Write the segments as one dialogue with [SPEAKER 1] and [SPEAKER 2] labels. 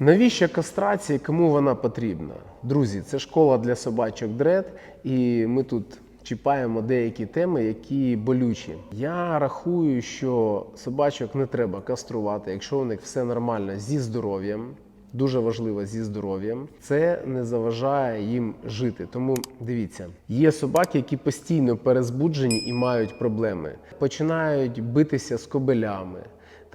[SPEAKER 1] Навіщо кастрація? Кому вона потрібна? Друзі, це школа для собачок дред, і ми тут чіпаємо деякі теми, які болючі. Я рахую, що собачок не треба каструвати, якщо у них все нормально зі здоров'ям. Дуже важливо зі здоров'ям. Це не заважає їм жити. Тому дивіться, є собаки, які постійно перезбуджені і мають проблеми. Починають битися з кобелями.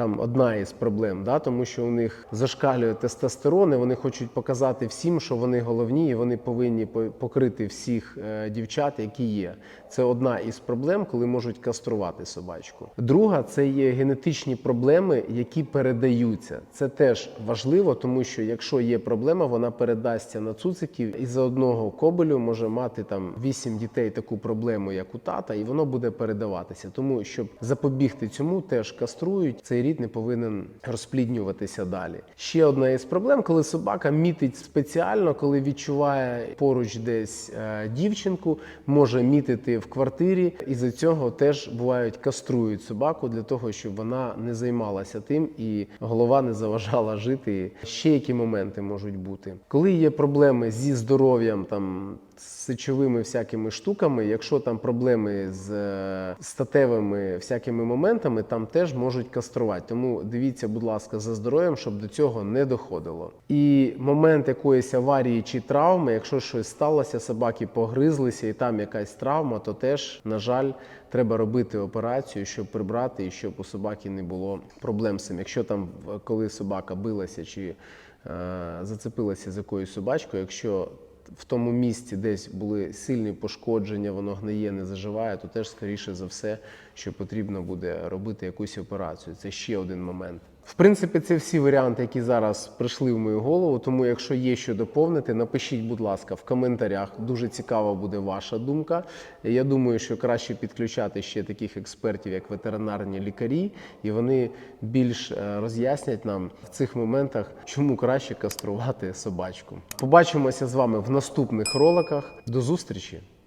[SPEAKER 1] Там одна із проблем, да, тому що у них зашкалює тестостерон, і вони хочуть показати всім, що вони головні, і вони повинні покрити всіх е, дівчат, які є. Це одна із проблем, коли можуть каструвати собачку. Друга це є генетичні проблеми, які передаються. Це теж важливо, тому що якщо є проблема, вона передасться на цуциків, і за одного кобелю може мати там вісім дітей таку проблему, як у тата, і воно буде передаватися. Тому щоб запобігти цьому, теж каструють. Цей рід не повинен розпліднюватися далі. Ще одна із проблем, коли собака мітить спеціально, коли відчуває поруч десь е, дівчинку, може мітити в квартирі, і за цього теж бувають каструють собаку для того, щоб вона не займалася тим і голова не заважала жити. Ще які моменти можуть бути, коли є проблеми зі здоров'ям там. з Сечовими всякими штуками, якщо там проблеми з е, статевими всякими моментами, там теж можуть каструвати. Тому дивіться, будь ласка, за здоров'ям, щоб до цього не доходило. І момент якоїсь аварії чи травми, якщо щось сталося, собаки погризлися, і там якась травма, то теж, на жаль, треба робити операцію, щоб прибрати і щоб у собаки не було проблем з цим. Якщо там, коли собака билася чи е, зацепилася з якоюсь собачкою, якщо в тому місці десь були сильні пошкодження, воно гниє, не заживає, то теж скоріше за все, що потрібно буде робити якусь операцію. Це ще один момент. В принципі, це всі варіанти, які зараз прийшли в мою голову. Тому, якщо є що доповнити, напишіть, будь ласка, в коментарях. Дуже цікава буде ваша думка. Я думаю, що краще підключати ще таких експертів, як ветеринарні лікарі, і вони більш е, роз'яснять нам в цих моментах, чому краще каструвати собачку. Побачимося з вами в наступних роликах. До зустрічі!